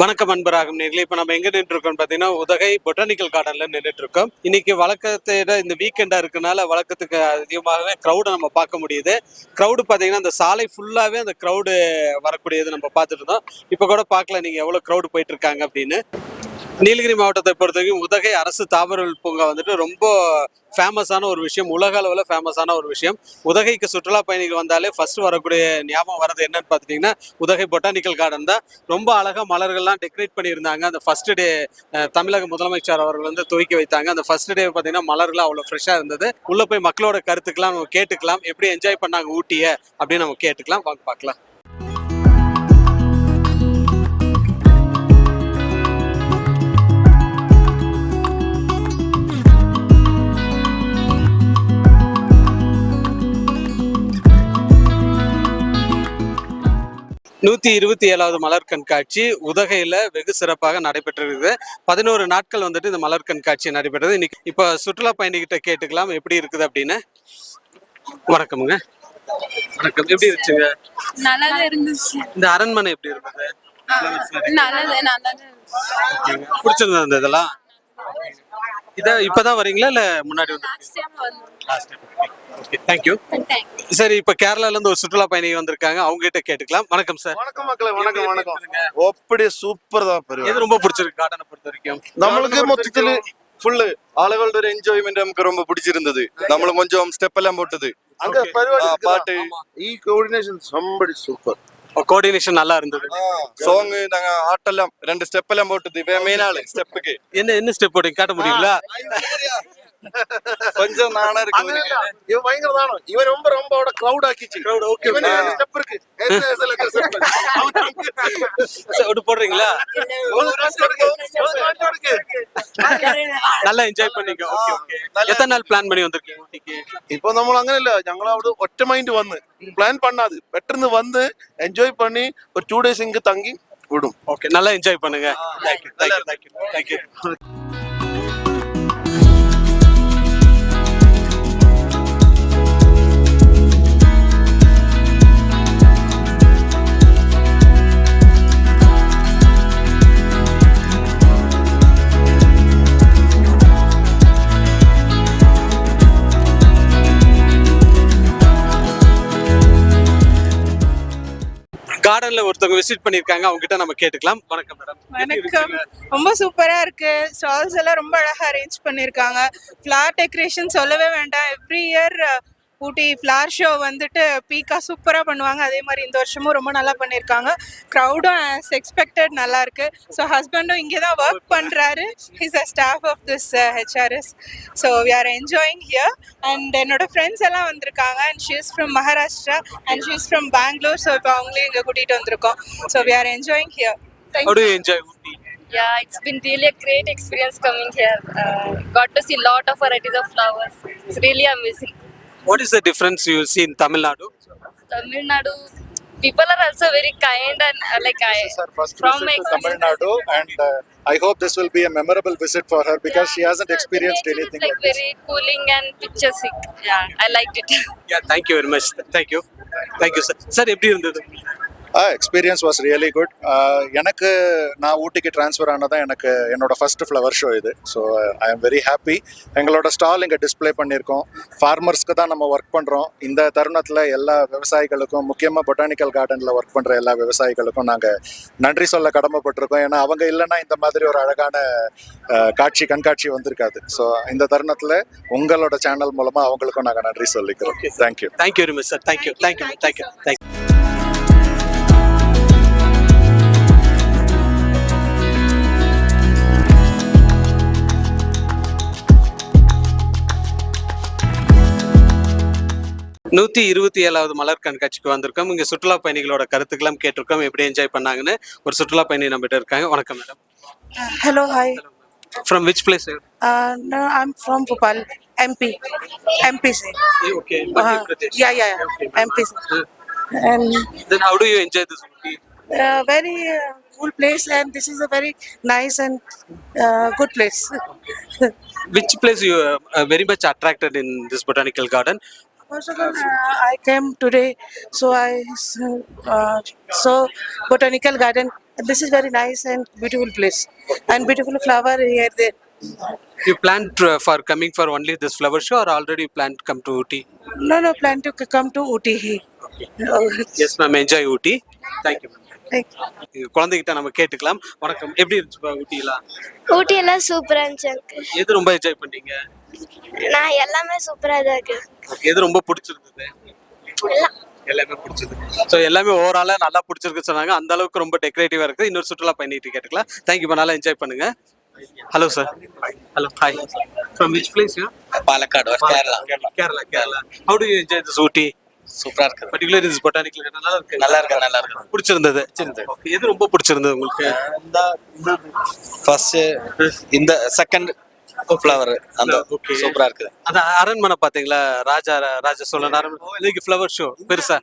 வணக்கம் அன்பராகும் நேர்களே. இப்போ நம்ம எங்க நின்று இருக்கோம் பார்த்தீங்கன்னா உதகை பொட்டானிக்கல் கார்டன்ல நின்றுட்டு இருக்கோம் இன்னைக்கு வழக்கத்தை இந்த வீக்கெண்டா இருக்கனால வழக்கத்துக்கு அதிகமாகவே க்ரௌடை நம்ம பார்க்க முடியுது. க்ரௌடு பார்த்தீங்கன்னா அந்த சாலை ஃபுல்லாவே அந்த க்ரௌடு வரக்கூடியது நம்ம பார்த்துட்டு இருந்தோம். இப்போ கூட பார்க்கல நீங்க எவ்வளவு க்ரௌடு போயிட்டு இருக்காங்க அப்படின்னு. நீலகிரி மாவட்டத்தை பொறுத்த வரைக்கும் உதகை அரசு தாவரவியல் பூங்கா வந்துட்டு ரொம்ப ஃபேமஸான ஒரு விஷயம். உலக அளவில் ஃபேமஸான ஒரு விஷயம். உதகைக்கு சுற்றுலா பயணிகள் வந்தாலே ஃபர்ஸ்ட் வரக்கூடிய ஞாபகம் வரது என்னன்னு பார்த்துட்டிங்கன்னா உதகை பொட்டானிக்கல் கார்டன் தான். ரொம்ப அழகாக மலர்கள்லாம் டெக்கரேட் பண்ணியிருந்தாங்க. அந்த ஃபர்ஸ்ட் டே தமிழக முதலமைச்சர் அவர்கள் வந்து துவக்கி வைத்தாங்க. அந்த ஃபர்ஸ்ட் டே பார்த்தீங்கன்னா மலர்கள்லாம் அவ்வளோ ஃப்ரெஷ்ஷாக இருந்தது. உள்ளே போய் மக்களோட கருத்துக்கெல்லாம் நம்ம கேட்டுக்கலாம். எப்படி என்ஜாய் பண்ணாங்க ஊட்டியை அப்படின்னு நம்ம கேட்டுக்கலாம். வாங்க பார்க்கலாம். நூத்தி இருபத்தி ஏழாவது மலர் கண்காட்சி உதகையில வெகு சிறப்பாக நடைபெற்றிருக்குது. பதினோரு நாட்கள் வந்துட்டு இந்த மலர் கண்காட்சி நடைபெற்றது. இன்னைக்கு இப்ப சுற்றுலா பயணிகிட்ட கேட்டுக்கலாம். எப்படி இருக்குது அப்படின்னு? வணக்கமுங்க. வணக்கம். எப்படி இருந்துச்சுங்க? நல்லாதான் இருந்துச்சு. இந்த அரண்மனை எப்படி இருந்தது? பிடிச்சிருந்தது இந்த இதெல்லாம்? இத இப்பதான் வரீங்களா இல்ல முன்னாடி வந்து லாஸ்ட் டைம் வந்தோம் ஓகே தேங்க்யூ தேங்க்ஸ் சரி இப்ப கேரளால இருந்து ஒரு சுற்றுலா பயணி வந்திருக்காங்க அவங்க கிட்ட கேட்டுக்கலாம் வணக்கம் சார் வணக்கம் மக்களே வணக்கம் வணக்கம் ഒപ്പടി സൂപ്പർ താ പരിപാടി எது ரொம்ப பிடிச்சிருக்கு கார்டனை பொறுத்த வரைக்கும் നമ്മൾക്ക് മൊത്തത്തില് ഫുള്ള് ആളുകളുടെ ഒരു എൻജോയ്മെന്റ് നമുക്ക് ரொம்ப പിടിച്ചിരുന്നത് നമ്മൾ കൊഞ്ചം സ്റ്റെപ്പ് എല്ലാം പൊട്ടത് அங்க பரிவாடி ആ, പാട്ട് ഈ കോർഡിനേഷൻ നല്ല ഇരുന്നത് സോങ് ആട്ടെല്ലാം രണ്ട് സ്റ്റെപ്പെല്ലാം പോട്ടത് മെയിൻ ആള് സ്റ്റെപ്പ് என்ன என்ன ஸ்டெப் போட்டு காட்ட முடியுங்களா கொஞ்சம் நானா இருக்கு இவன் பயங்கர தானம் இவன் ரொம்ப ரொம்ப அவட கிரௌட் ஆக்கிச்சு கிரௌட் ஓகே இவன் ஸ்டெப் இருக்கு ஒட்டு போடுறீங்களா நல்லா എൻജോയ് பண்ணிக்கோ ഓക്കേ ഓക്കേ എത്ര നാൾ പ്ലാൻ പണി വന്നിരിക്കും ഊട്ടിക്ക് ഇപ്പോ നമ്മൾ അങ്ങനെയല്ല ഞങ്ങൾ അവിടെ ഒറ്റ മൈൻഡ് വന്ന് പ്ലാൻ പണ്ണാതെ പെട്ടെന്ന് വന്ന് എൻജോയ് പണി ഒരു ടു ഡേയ്സ് ഇങ്ങ് തങ്ങി വിടും ഓക്കെ நல்லா என்ஜாய் பண்ணுங்க thank you thank you thank you ஒருத்தவங்க விசிட் பண்ணிருக்காங்க அவங்க கிட்ட நம்ம கேட்டுக்கலாம். வணக்கம் மேடம் வணக்கம். ரொம்ப சூப்பரா இருக்கு. ஸ்டால்ஸ் எல்லாம் ரொம்ப அழகா அரேஞ்ச் பண்ணிருக்காங்க ஃபிளார் டெக்கரேஷன் சொல்லவே வேண்டாம். Every year Ooty flower show வந்துட்டு பீக்கா சூப்பரா பண்ணுவாங்க. அதே மாதிரி இந்த வருஷமும் ரொம்ப நல்லா பண்ணியிருக்காங்க க்ரௌடும் ஆஸ் எக்ஸ்பெக்டட் நல்லா இருக்கு. ஸோ ஹஸ்பண்டும் இங்கே தான் ஒர்க் பண்றாரு. Is a staff of this HRS so we are enjoying here and என்னோட ஃப்ரெண்ட்ஸ் எல்லாம் வந்திருக்காங்க. And she is from Maharashtra and she is from Bangalore so இப்போ அவங்களையும் இங்கே கூட்டிகிட்டு வந்திருக்கோம். So we are enjoying here How do you enjoy Ooty Yeah, it's been really a great experience coming here. Uh, got to see a lot of varieties of flowers. It's really amazing. What is the difference you see in Tamil Nadu? Tamil Nadu, people are also very kind and uh, like I. This is her first From visit my to Tamil Nadu, and uh, I hope this will be a memorable visit for her because she Yeah, hasn't the- experienced the nature anything is like like this. very cooling and picturesque. Yeah, I liked it. Yeah, thank you very much. Thank you. Thank you, sir. Sir எப்படி இருந்தது Experience was really good. Uh, எனக்கு நான் ஊட்டிக்கு transfer ஆனதான் எனக்கு என்னோட first flower show இது. So I am very happy எங்களோட ஸ்டால் இங்கே டிஸ்ப்ளே பண்ணியிருக்கோம். ஃபார்மர்ஸ்க்கு தான் நம்ம ஒர்க் பண்ணுறோம் இந்த தருணத்தில் எல்லா விவசாயிகளுக்கும் முக்கியமாக பொட்டானிக்கல் கார்டனில் ஒர்க் பண்ணுற எல்லா விவசாயிகளுக்கும் நாங்கள் நன்றி சொல்ல கடமைப்பட்டிருக்கோம். ஏன்னா அவங்க இல்லைன்னா இந்த மாதிரி ஒரு அழகான காட்சி கண்காட்சி வந்திருக்காது. ஸோ இந்த தருணத்தில் உங்களோட சேனல் மூலமாக அவங்களுக்கும் நாங்கள் நன்றி சொல்லிக்கிறோம். Thank you thank you very much sir thank you thank you thank you thank you நூத்தி இருபத்தி ஏழாவது மலர் கண்காட்சிக்கு வந்திருக்கோம் இங்க சுற்றுலா பயணிகளோட கருத்துக்கெல்லாம் கேட்டிருக்கோம் எப்படி என்ஜாய் பண்ணாங்கன்னு ஒரு சுற்றுலா பயணி நம்மகிட்ட இருக்காங்க வணக்கம் madam Hello, hi. From which place Uh, from Bhopal, MP. MP sir. Okay Uh, yeah, yeah. MP sir. And then how do you enjoy this Ooty uh, very uh, cool place, and this is a very nice and uh, good place. which place you uh, uh, very much attracted in this botanical garden First of all, uh, I came today, so I uh, saw botanical garden. This is very nice and beautiful place, and beautiful flower here. There. You planned uh, for coming for only this flower show or already planned to come to Ooty? No, no plan to c- come to Uti. Oh, yes ma'am enjoy Ooty thank you ma'am thank you. இது குழந்தைகிட்ட நம்ம கேட்டுக்கலாம் வணக்கம் எப்படி இருந்துச்சுப்பா ஊட்டிலாம் ஊட்டி எல்லாம் சூப்பரா இருந்துச்சு uncle. எது ரொம்ப என்ஜாய் பண்ணீங்க நான் எல்லாமே சூப்பரா இருக்கு எது ரொம்ப பிடிச்சிருந்தது? எல்லாமே. பிடிச்சது. ஸோ எல்லாமே ஓவராலா நல்லா பிடிச்சிருக்கு சொன்னாங்க. அந்த அளவுக்கு ரொம்ப டெக்கரேட்டிவா இருக்கு இன்னொரு சுற்றுலா பயணிட்டு கேட்டுக்கலாம். தேங்க்யூ நல்லா என்ஜாய் பண்ணுங்க. Hello sir hello hi from which place Palakkad Kerala. Kerala Kerala how do you enjoy this Ooty சூப்பரா இருக்கு பர்టిక్యులர் இஸ் பொட்டானிக்கல் நல்லா இருக்கு. நல்லா இருக்கு நல்லா இருக்கு. பிடிச்சிருந்தது? எது ரொம்ப பிடிச்சிருந்தது உங்களுக்கு? இந்த ஃபர்ஸ்ட் இந்த செகண்ட் ஃப்ளவர் அந்த. சூப்பரா இருக்குது. அந்த அரண்மனை பாத்தீங்களா ராஜா ராஜா சோழன் அரண்மனை. இன்னைக்கு ஃப்ளவர் ஷோ பெருசா?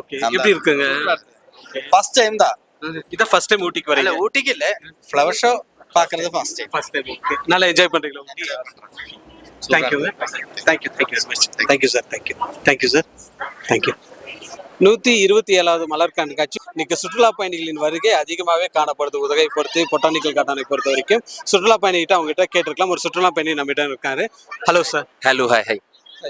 ஓகே எப்படி இருக்குங்க? ஃபர்ஸ்ட் டைம் தான். இதான் ஃபர்ஸ்ட் டைம் ஊட்டிக்கு இல்ல வரீங்க? ஊட்டிக்கு இல்ல. ஃப்ளவர் ஷோ பாக்குறது first time first time okay நல்லா என்ஜாய் பண்றீங்களா thank you thank you thank you so much thank you sir thank you thank you sir thank you நூற்றி இருபத்தி ஏழாவது மலர் கண்காட்சி இன்னைக்கு சுற்றுலா பயணிகளின் வருகை அதிகமாகவே காணப்படுது. உதகை பொறுத்து பொட்டானிக்கல் கார்டனை பொறுத்த வரைக்கும் சுற்றுலா பயணிகிட்ட அவங்ககிட்ட கேட்டிருக்கலாம். ஒரு சுற்றுலா பயணி நம்மகிட்ட இருக்காரு. Hello sir hello hi hi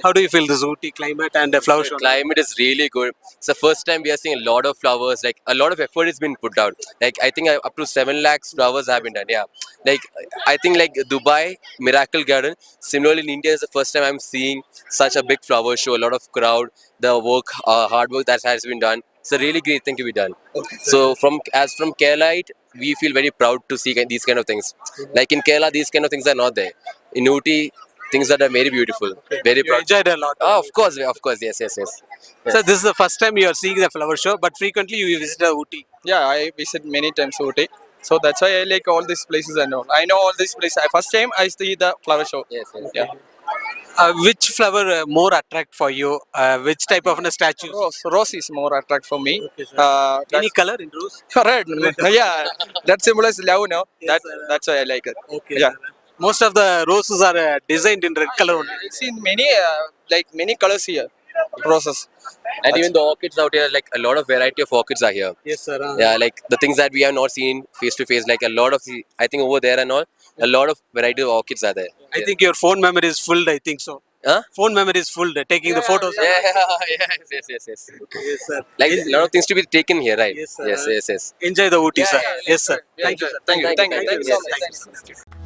How do you feel the Ooty climate and the flower show? Climate is really good. It's the first time we are seeing a lot of flowers. Like a lot of effort has been put out. Like I think uh, up to seven lakhs flowers have been done. Yeah. Like I think like Dubai Miracle Garden. Similarly in India is the first time I'm seeing such a big flower show. A lot of crowd. The work, uh, hard work that has been done. It's a really great thing to be done. Okay. So from as from Kerala, we feel very proud to see these kind of things. Mm-hmm. Like in Kerala, these kind of things are not there. In Uti things that are very beautiful. Very you proud. enjoyed a lot Oh, of course, of course, yes, yes, yes. so this is the first time you are seeing the flower show but frequently you visit the Ooty Yeah, I visit many times Ooty. So that's why I like all these places and all. I know all these places. I- First time I see the flower show. Yes, yes. Yeah. uh, which flower uh, more attract for you uh, which type of a statue Rose, rose is more attract for me. Okay. Uh, any color in rose red. yeah, that symbolizes love. No, that that's why I like it. okay Yeah. Most of the roses are uh, designed in red color only I see many uh, like many colors here. Roses. And even the orchids out here, like a lot of variety of orchids are here. yes sir uh, Yeah, like the things that we have not seen face to face, like a lot of the, I think over there and all, a lot of variety of orchids are there. i think your phone memory is full i think so Huh? phone memory is full taking the photos Yeah, yes, yes, yes, yes. yes sir Like a lot of things to be taken here, right? Yes, sir. yes, yes, yes. enjoy the Ooty sir yeah, yes sir thank you sir Thank you. Thank you. Thank you Yes, much. thank you.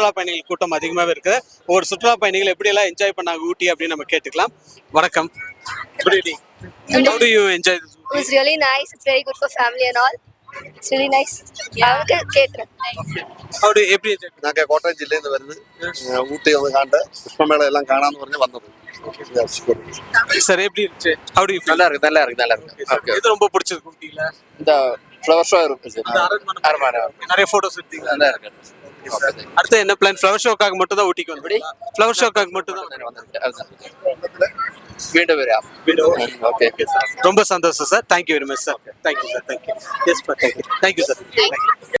சுற்றுலா பயணிகள் கூட்டம் அதிகமாகவே இருக்குது ஒரு சுற்றுலா பயணிகள் எப்படி எல்லாம் என்ஜாய் பண்ணாங்க ஊட்டி அப்படின்னு நம்ம கேட்டுக்கலாம் வணக்கம் good evening how do you enjoy this It was really nice. It's very good for family and all. It's really nice. அவனுக்கு கேட்டுறேன் how do you எப்படி enjoy ഞങ്ങൾക്ക് കോട്ടയം ജില്ലയിൽ നിന്ന് വരുന്നത് ഏഹ് ഊട്ടി ഒന്ന് കണ്ട് പുഷ്പമേള എല്ലാം കാണാമെന്ന് പറഞ്ഞ് വന്നത് சார் எப்படி இருந்துச்சு how do you feel நல்லா இருக்கு நல்லா இருக்கு நல்லா இருக்கு ஓகே எது ரொம்ப பிடிச்சிருக்கு ஊட்டியில இந்த ஃப்ளவர் ஷோ இருக்கு இந்த அரண்மனை அரண்மனை. நிறைய போட்டோஸ் எடுத்தீங்க நல்லா இருக்கு அடுத்து என்ன பிளான் ஃப்ளவர் ஷோக்காக மட்டும் தான். ஊட்டிக்கு வந்து ஃப்ளவர் ஷோக்காக மட்டும் தான் ஓகே ரொம்ப சந்தோஷம் sir thank you very much sir thank you sir thank you yes thank you thank you sir